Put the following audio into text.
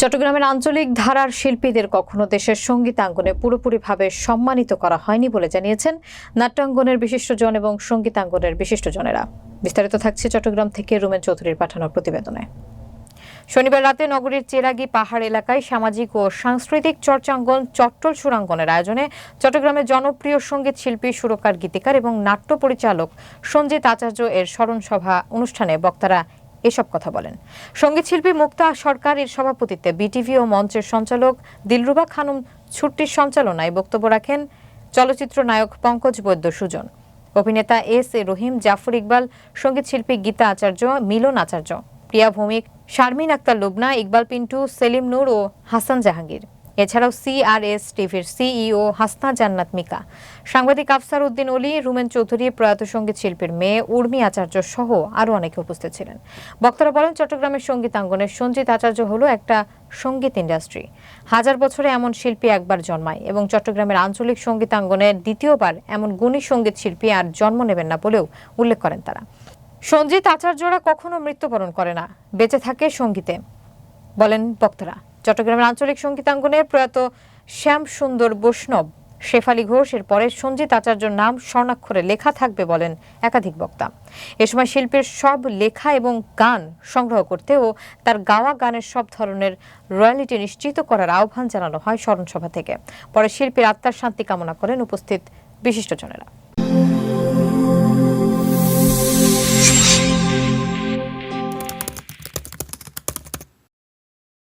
চট্টগ্রামের আঞ্চলিক ধারার শিল্পীদের কখনো দেশের সঙ্গীতাঙ্গনে পুরোপুরিভাবে সম্মানিত করা হয়নি বলে জানিয়েছেন নাট্যাঙ্গনের বিশিষ্টজন এবং সঙ্গীতাঙ্গনের বিশিষ্টজনেরা। বিস্তারিত থাকছে চট্টগ্রাম থেকে রুমেন চৌধুরীর পাঠানো প্রতিবেদনে। শনিবার রাতে নগরীর চেরাগি পাহাড় এলাকায় সামাজিক ও সাংস্কৃতিক চর্চাঙ্গন চট্টল সুরাঙ্গনের আয়োজনে চট্টগ্রামের জনপ্রিয় সংগীত শিল্পী, সুরকার, গীতিকার এবং নাট্য পরিচালক সঞ্জিত আচার্য এর স্মরণ সভা অনুষ্ঠানে বক্তারা এসব কথা বলেন। সংগীত শিল্পী মুক্তা সরকার এর সভাপতিত্বে বিটিভি ও মঞ্চের সঞ্চালক দিলরুবা খানুম ছুট্টির সঞ্চালনায় বক্তব্য রাখেন চলচ্চিত্র নায়ক পঙ্কজ বৈদ্য সুজন। অভিনেতা এস এ রহিম, জাফর ইকবাল সংগীত শিল্পী গীতা আচার্য, মিলন আচার্য, প্রিয়া ভৌমিক, শারমিন আক্তার লুবনা, ইকবাল পিন্টু, সেলিম নূর ও হাসান জাহাঙ্গীর। এছাড়াও সিআরএস টিভির সিইও হাসনা জান্নাত মিকা, সাংবাদিক আফসার উদ্দিন অলি, রুমেন চৌধুরী, প্রয়াত সংগীত শিল্পীর মেয়ে উর্মি আচার্য সহ আরও অনেকে উপস্থিত ছিলেন। বক্তারা বলেন, চট্টগ্রামের সঙ্গীতাঙ্গনে সঞ্জিত আচার্য হলো একটা সংগীত ইন্ডাস্ট্রি। হাজার বছরে এমন শিল্পী একবার জন্মায় এবং চট্টগ্রামের আঞ্চলিক সঙ্গীতাঙ্গনে দ্বিতীয়বার এমন গুণী সংগীত শিল্পী আর জন্ম নেবেন না বলেও উল্লেখ করেন তারা। সঞ্জিত আচার্যরা কখনো মৃত্যুবরণ করে না, বেঁচে থাকে সঙ্গীতে, বলেন বক্তারা। চট্টগ্রামের আঞ্চলিক সঙ্গীতাঙ্গনে প্রয়াত শ্যাম সুন্দর বৈষ্ণব, শেফালি ঘোষ এর পরে সঞ্জিত আচার্যর নাম স্বর্ণাক্ষরে লেখা থাকবে বলেন একাধিক বক্তা। এ সময় শিল্পীর সব লেখা এবং গান সংগ্রহ করতে ও তার গাওয়া গানের সব ধরনের রয়্যালিটি নিশ্চিত করার আহ্বান জানানো হয় স্মরণসভা থেকে। পরে শিল্পীর আত্মার শান্তি কামনা করেন উপস্থিত বিশিষ্টজনেরা।